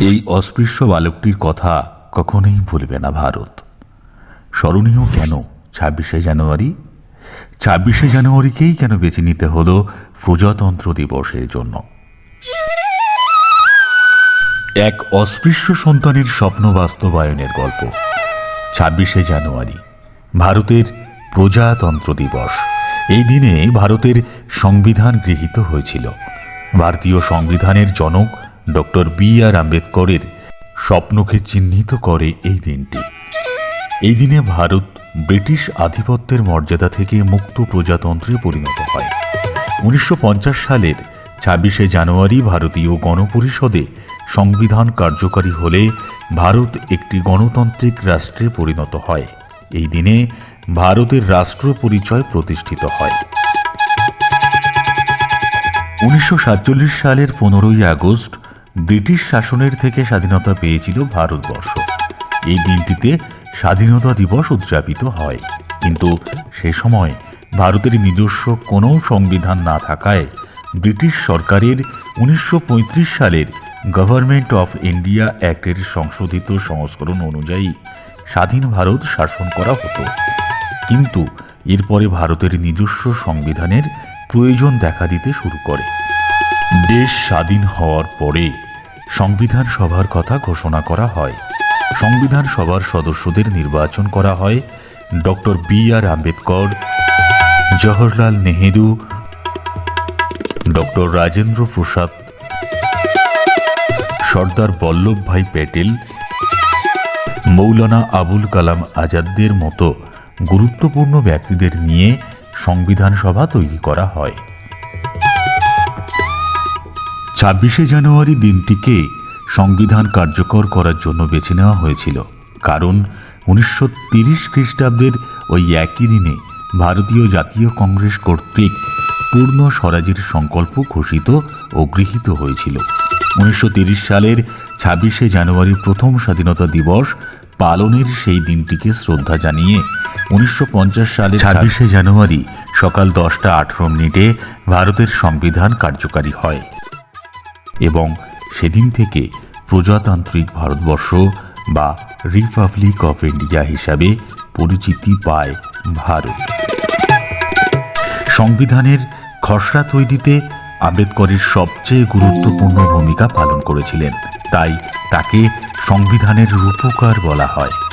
এই অস্পৃশ্য বালকটির কথা কখনোই ভুলবে না ভারত। স্মরণীয় কেন ছাব্বিশে জানুয়ারি? ছাব্বিশে জানুয়ারিকেই কেন বেছে নিতে হলো প্রজাতন্ত্র দিবসের জন্য? এক অস্পৃশ্য সন্তানের স্বপ্ন বাস্তবায়নের গল্প। ছাব্বিশে জানুয়ারি, ভারতের প্রজাতন্ত্র দিবস। এই দিনে ভারতের সংবিধান গৃহীত হয়েছিল। ভারতীয় সংবিধানের জনক ডক্টর বি আর আম্বেদকরের স্বপ্নকে চিহ্নিত করে এই দিনটি। এই দিনে ভারত ব্রিটিশ আধিপত্যের মর্যাদা থেকে মুক্ত প্রজাতন্ত্রে পরিণত হয়। উনিশশো পঞ্চাশ সালের ছাব্বিশে জানুয়ারি ভারতীয় গণপরিষদে সংবিধান কার্যকারী হলে ভারত একটি গণতান্ত্রিক রাষ্ট্রে পরিণত হয়। এই দিনে ভারতের রাষ্ট্র পরিচয় প্রতিষ্ঠিত হয়। উনিশশো সাতচল্লিশ সালের পনেরোই আগস্ট ব্রিটিশ শাসনের থেকে স্বাধীনতা পেয়েছিল ভারতবর্ষ। এই দিনটিতে স্বাধীনতা দিবস উদযাপিত হয়। কিন্তু সে সময় ভারতের নিজস্ব কোনো সংবিধান না থাকায় ব্রিটিশ সরকারের উনিশশো পঁয়ত্রিশ সালের গভর্নমেন্ট অফ ইন্ডিয়া অ্যাক্টের সংশোধিত সংস্করণ অনুযায়ী স্বাধীন ভারত শাসন করা হতো। কিন্তু এরপরে ভারতের নিজস্ব সংবিধানের প্রয়োজন দেখা দিতে শুরু করে। দেশ স্বাধীন হওয়ার পরে সংবিধান সভার কথা ঘোষণা করা হয়। সংবিধান সভার সদস্যদের নির্বাচন করা হয় doctor B R Ambedkar, Jawaharlal Nehru, doctor Rajendra Prasad, Sardar Vallabhbhai Patel, Maulana Abul Kalam আজাদদের মতো গুরুত্বপূর্ণ ব্যক্তিদের নিয়ে সংবিধান সভা তৈরি করা হয়। ছাব্বিশে জানুয়ারি দিনটিকে সংবিধান কার্যকর করার জন্য বেছে নেওয়া হয়েছিল, কারণ উনিশশো তিরিশ খ্রিস্টাব্দের ওই একই দিনে ভারতীয় জাতীয় কংগ্রেস কর্তৃক পূর্ণ স্বরাজের সংকল্প ঘোষিত ও গৃহীত হয়েছিল। উনিশশো সালের ছাব্বিশে জানুয়ারি প্রথম স্বাধীনতা দিবস পালনের সেই দিনটিকে শ্রদ্ধা জানিয়ে উনিশশো সালে ছাব্বিশে জানুয়ারি সকাল দশটা আঠেরো মিনিটে ভারতের সংবিধান কার্যকারী হয়। এবং সেদিন থেকে প্রজাতান্ত্রিক ভারতবর্ষ বা রিপাবলিক অফ ইন্ডিয়া হিসাবে পরিচিতি পায় ভারত। সংবিধানের খসড়া তৈরিতে আম্বেদকরের সবচেয়ে গুরুত্বপূর্ণ ভূমিকা পালন করেছিলেন। তাই তাকে সংবিধানের রূপকার বলা হয়।